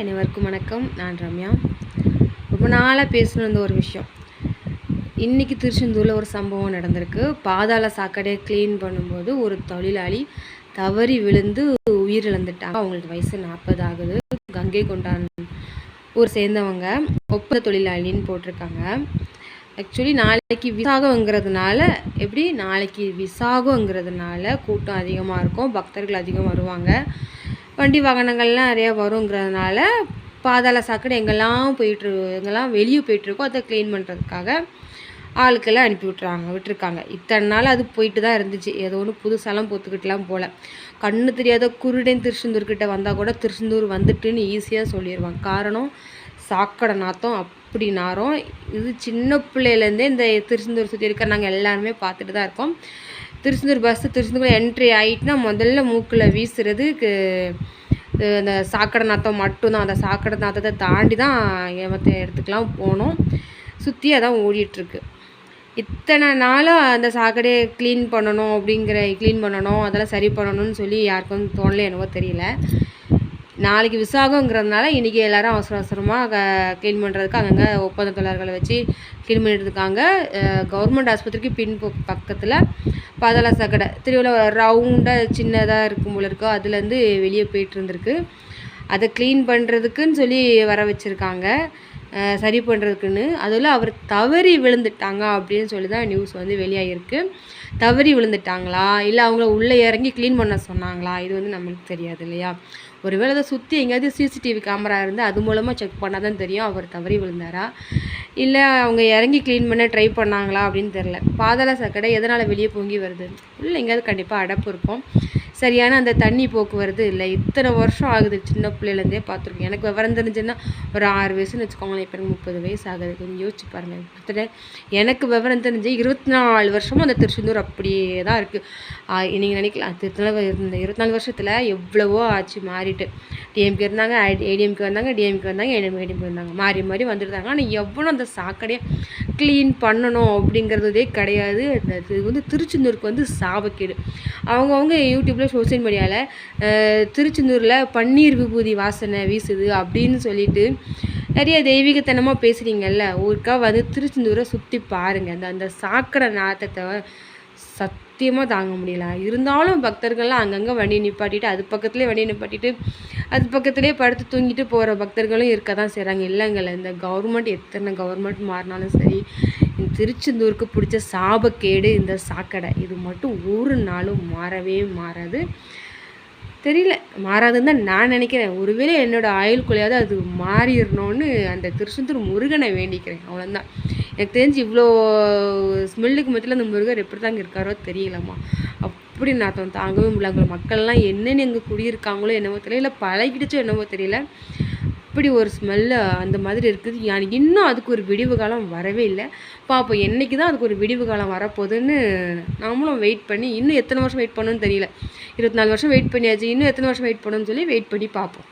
அனைவருக்கும் வணக்கம். நான் ரம்யா. ரொம்ப நாளாக பேசணும் ஒரு விஷயம். இன்றைக்கி திருச்செந்தூரில் ஒரு சம்பவம் நடந்திருக்கு. பாதாள சாக்கடையை க்ளீன் பண்ணும்போது ஒரு தொழிலாளி தவறி விழுந்து உயிரிழந்துட்டாங்க. அவங்களுக்கு வயசு நாற்பது ஆகுது. கங்கை கொண்டான் ஊர் சேர்ந்தவங்க ஒப்பந்த தொழிலாளின்னு போட்டிருக்காங்க. ஆக்சுவலி நாளைக்கு விசாகங்கிறதுனால எப்படி? நாளைக்கு விசாகங்கிறதுனால கூட்டம் அதிகமாக இருக்கும். பக்தர்கள் அதிகம் வருவாங்க. வண்டி வாகனங்கள்லாம் நிறையா வருங்கிறதுனால பாதாள சாக்கடை எங்கெல்லாம் போயிட்டு எங்கெல்லாம் வெளியே போயிட்டுருக்கோ அதை க்ளீன் பண்ணுறதுக்காக ஆளுக்கெல்லாம் அனுப்பி விட்றாங்க விட்டுருக்காங்க. இத்தனை நாள் அது போயிட்டு தான் இருந்துச்சு. ஏதோ ஒன்று புதுசாலாம் பொத்துக்கிட்டுலாம் போகல கண்ணு தெரியாத குருடன் திருச்செந்தூர்கிட்ட வந்தால் கூட திருச்செந்தூர் வந்துட்டுன்னு ஈஸியாக சொல்லிடுவாங்க காரணம் சாக்கடை நாத்தம் அப்படி நாரும். இது சின்ன பிள்ளையிலேருந்தே இந்த திருச்செந்தூர் சுற்றி இருக்க நாங்கள் எல்லாருமே பார்த்துட்டு தான் இருக்கோம். திருச்செந்தூர் பஸ்ஸு திருச்செந்தூர் என்ட்ரி ஆகிட்டுனா முதல்ல மூக்கில் வீசுறது அந்த சாக்கடை நாத்தம் மட்டும்தான். அந்த சாக்கடை நாத்தத்தை தாண்டி தான் மற்ற இடத்துக்குலாம் போனோம். சுற்றி அதான் ஓடிட்டுருக்கு. இத்தனை நாளும் அந்த சாக்கடையை க்ளீன் பண்ணணும் அப்படிங்கிற க்ளீன் பண்ணணும் அதெல்லாம் சரி பண்ணணும்னு சொல்லி யாருக்கும் தோணலை என்னவோ தெரியல. நாளைக்கு விசாகங்கிறதுனால இன்றைக்கி எல்லோரும் அவசர அவசரமாக க்ளீன் பண்ணுறதுக்கு அங்கங்கே ஒப்பந்த தொழிலாளர்களை வச்சு க்ளீன் பண்ணிட்டு இருக்காங்க கவர்மெண்ட் ஆஸ்பத்திரிக்கு பின் பக்கத்தில் பாதாள சக்கடை திருவிழா ரவுண்டாக சின்னதாக இருக்கும் போல இருக்கோ. அதுலேருந்து வெளியே போயிட்டு இருந்திருக்கு. அதை க்ளீன் பண்ணுறதுக்குன்னு சொல்லி வர வச்சுருக்காங்க. சரி பண்ணுறதுக்குன்னு அதில் அவர் தவறி விழுந்துட்டாங்க அப்படின்னு சொல்லி தான் நியூஸ் வந்து வெளியாகிருக்கு தவறி விழுந்துட்டாங்களா? இல்லை அவங்கள உள்ளே இறங்கி க்ளீன் பண்ண சொன்னாங்களா? இது வந்து நம்மளுக்கு தெரியாது இல்லையா? ஒருவேளை அதை சுற்றி எங்கேயாவது சிசிடிவி கேமரா இருந்து அது மூலமாக செக் பண்ணால் தான் தெரியும் அவர் தவறி விழுந்தாரா? இல்லை அவங்க இறங்கி க்ளீன் பண்ண ட்ரை பண்ணாங்களா அப்படின்னு தெரில பாதாள சக்கடை எதனால் வெளியே பொங்கி வருது? இல்லை எங்கேயாவது கண்டிப்பாக அடப்பு இருக்கும். சரியான அந்த தண்ணி போக்குவரத்து இல்லை இத்தனை வருஷம் ஆகுது சின்ன பிள்ளையிலேருந்தே பார்த்துருக்கோம். எனக்கு விவரம் தெரிஞ்சுன்னா ஒரு ஆறு வயசுன்னு வச்சுக்கோங்களேன் இப்போ எனக்கு முப்பது வயசு ஆகுது. கொஞ்சம் யோசிச்சு பாருங்கள் கிட்டத்தட்ட எனக்கு விவரம் தெரிஞ்சு இருபத்தி நாலு வருஷமும் அந்த திருச்செந்தூர் அப்படியே தான் இருக்குது நீங்கள் நினைக்கலாம் திருத்தலை இருந்த இருபத்தி நாலு வருஷத்தில் எவ்வளவோ ஆச்சு மாறிட்டு. டிஎம்கே இருந்தாங்க ஏடிஎம்கே வந்தாங்க டிஎம்கே வந்தாங்க ஏடிஎம்கே வந்தாங்க. மாறி மாறி வந்துருந்தாங்க. ஆனால் எவ்வளோ அந்த சாக்கடையை க்ளீன் பண்ணணும் அப்படிங்கிறதே கிடையாது. இது வந்து திருச்செந்தூருக்கு வந்து சாபக்கேடு. அவங்கவுங்க யூடியூப்பில் சோசியல் மீடியாவில் திருச்செந்தூரில் பன்னீர் விபூதி வாசனை வீசுது அப்படின்னு சொல்லிட்டு நிறைய தெய்வீகத்தனமாக பேசுகிறீங்கல்ல ஊருக்கா வந்து திருச்செந்தூரை சுற்றி பாருங்கள் அந்த அந்த சாக்கடை நாட்டத்தை சத்தியமாக தாங்க முடியல. இருந்தாலும் பக்தர்கள்லாம் அங்கங்கே வண்டி நிப்பாட்டிட்டு அது பக்கத்துலேயே வண்டி நிப்பாட்டிட்டு அது பக்கத்துலேயே படுத்து தூங்கிட்டு போகிற பக்தர்களும் இருக்க தான் செய்கிறாங்க இல்லைங்கள இந்த கவர்மெண்ட் எத்தனை கவர்மெண்ட் மாறினாலும் சரி திருச்செந்தூருக்கு பிடிச்ச சாபக்கேடு இந்த சாக்கடை. இது மட்டும் ஒரு நாளும் மாறவே மாறாது. தெரியல மாறாதுன்னு தான் நான் நினைக்கிறேன். ஒருவேளை என்னோடய ஆயுள்குள்ளையாவது அது மாறிடணும்னு அந்த திருச்செந்தூர் முருகனை வேண்டிக்கிறேன். அவ்வளோதான் எனக்கு தெரிஞ்சு இவ்வளோ ஸ்மெல்லுக்கு மத்தியில் அந்த முருகர் எப்படி தாங்க இருக்காரோ தெரியலம்மா. அப்படி நான் தாங்கவே முடியல. மக்கள்லாம் என்னென்னு எங்கே குடியிருக்காங்களோ என்னவோ தெரியல. இல்லை பழகிடுச்சோ என்னவோ தெரியல. அப்படி ஒரு ஸ்மெல்லு அந்த மாதிரி இருக்குது. இன்னும் அதுக்கு ஒரு விடிவு காலம் வரவே இல்லை. பார்ப்போம் என்றைக்கு தான் அதுக்கு ஒரு விடிவு காலம் வரப்போகுதுன்னு நாமளும் வெயிட் பண்ணி இன்னும் எத்தனை வருஷம் வெயிட் பண்ணணும்னு தெரியல. இருபத்தி நாலு வருஷம் வெயிட் பண்ணியாச்சு இன்னும் எத்தனை வருஷம் வெயிட் பண்ணணும்னு சொல்லி வெயிட் பண்ணி பார்ப்போம்